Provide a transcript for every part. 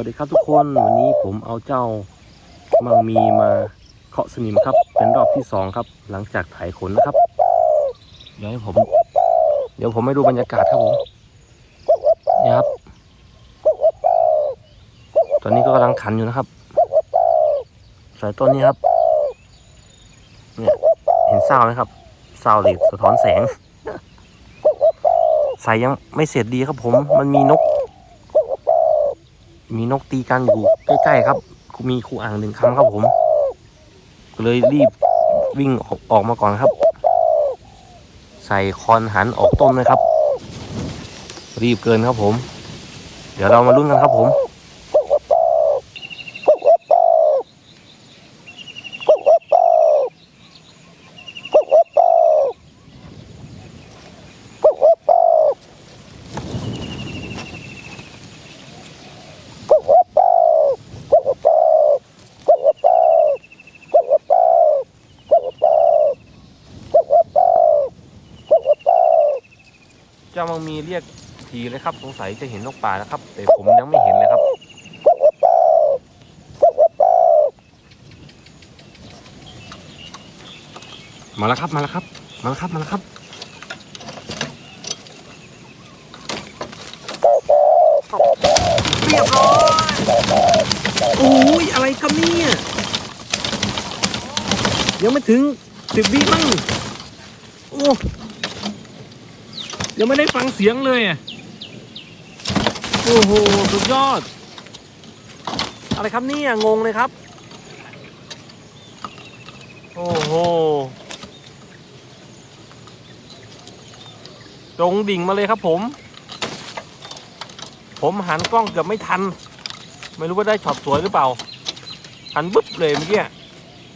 วัสดีครับทุกคนวันนี้ผมเอาเจ้ามังมีมาเคาะสนิมครับ เป็นรอบที่สองครับ หลังจากถ่ายขนนะครับ เดี๋ยวให้ผม เดี๋ยวผมให้ดูบรรยากาศครับผมนี่ครับ ตอนนี้ก็กำลังขันอยู่นะครับ สายต้นนี้ครับเนี่ยเห็นเศร้าไหมครับเศร้าเหล็กสะท้อนแสงใส่ยังไม่เสร็จดีครับผม มันมีนก มีนกตีกันอยู่ใกล้ๆครับมีครูอ่างหนึ่งคันครับผมก็เลยรีบวิ่งออกมาก่อนครับ ใส่คอนหันออกต้นนะครับ รีบเกินครับผม เดี๋ยวเรามาลุ้นกันครับผม เจ้ามังมีเรียกทีเลยครับ สงสัยจะเห็นนกป่านะครับ แต่ผมยังไม่เห็นเลยครับ มาแล้วครับมาแล้วครับ มาแล้วครับมาแล้วครับเรียบร้อยโอ้ยอะไรครับเนี่ยยังไม่ถึงสิบวิมั้งโอ้ ยังไม่ได้ฟังเสียงเลยอะโอ้โหสุดยอด อะไรครับนี่งงเลยครับ โอ้โหตรงดิ่งมาเลยครับผม ผมหันกล้องเกือบไม่ทัน ไม่รู้ว่าได้ช็อตสวยหรือเปล่า หันบึ๊บเลยเมื่อกี้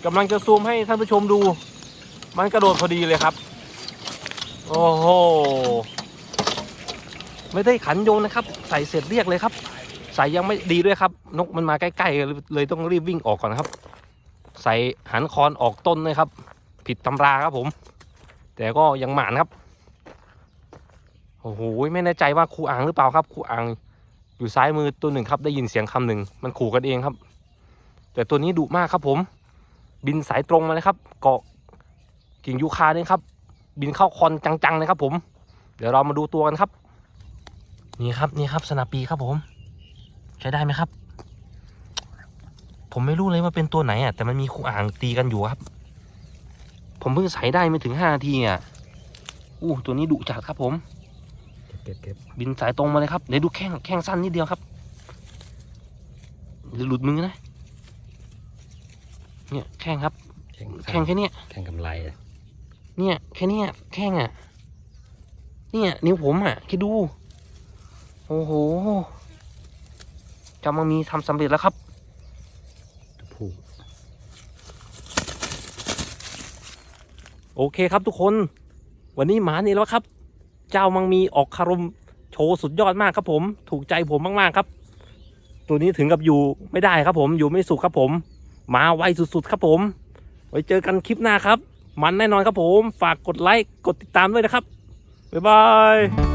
กำลังจะซูมให้ท่านผู้ชมดู มันกระโดดพอดีเลยครับ โอ้โห ไม่ได้ขันโยนนะครับ ใส่เสร็จเรียกเลยครับ ใส่ยังไม่ดีด้วยครับ นกมันมาใกล้ๆเลยต้องรีบวิ่งออกก่อนครับ ใส่หันคอนออกต้นเลยครับ ผิดตำราครับผม แต่ก็ยังหมานครับ โอ้โหไม่แน่ใจว่าครูอ่างหรือเปล่าครับครูอ่างอยู่ซ้ายมือตัวหนึ่งครับ ได้ยินเสียงคำหนึ่งมันขู่กันเองครับ แต่ตัวนี้ดุมากครับผม บินสายตรงมาเลยครับ เกาะกิ่งยูคาเนี่ยครับ บินเข้าคอนจังๆเลยครับผม เดี๋ยวเรามาดูตัวกันครับ นี่ครับนี่ครับสนาปีครับผม ใช้ได้ไหมครับ ผมไม่รู้เลยว่าเป็นตัวไหนอะแต่มันมีคู่อ่างตีกันอยู่ครับ ผมเพิ่งใส่ได้ไม่ถึงห้านาทีอะอู้ตัวนี้ดุจัดครับผมเก็บเก็บบินสายตรงมาเลยครับเดี๋ยวดูแข้งแข้งสั้นนิดเดียวครับเดี๋ยวหลุดมือนะ เนี่ยแข้งครับ แข่งแข้งแค่เนี้ยแข่งกำไรอะ เนี่ยแค่เนี้ยแข้งอะ เนี่ยนิ้วผมอะคิดดู โอ้โหจำมามีทำสำเร็จแล้วครับผูโอเคครับทุกคน วันนี้หมานี่แล้วครับ เจ้ามังมีออกคารมโชว์สุดยอดมากครับผม ถูกใจผมมากๆครับ ตัวนี้ถึงกับอยู่ไม่ได้ครับผมอยู่ไม่สุขครับผม มาไวสุดๆครับผม ไว้เจอกันคลิปหน้าครับ มันแน่นอนครับผม ฝากกดไลค์ กดติดตามด้วยนะครับ บ๊ายบาย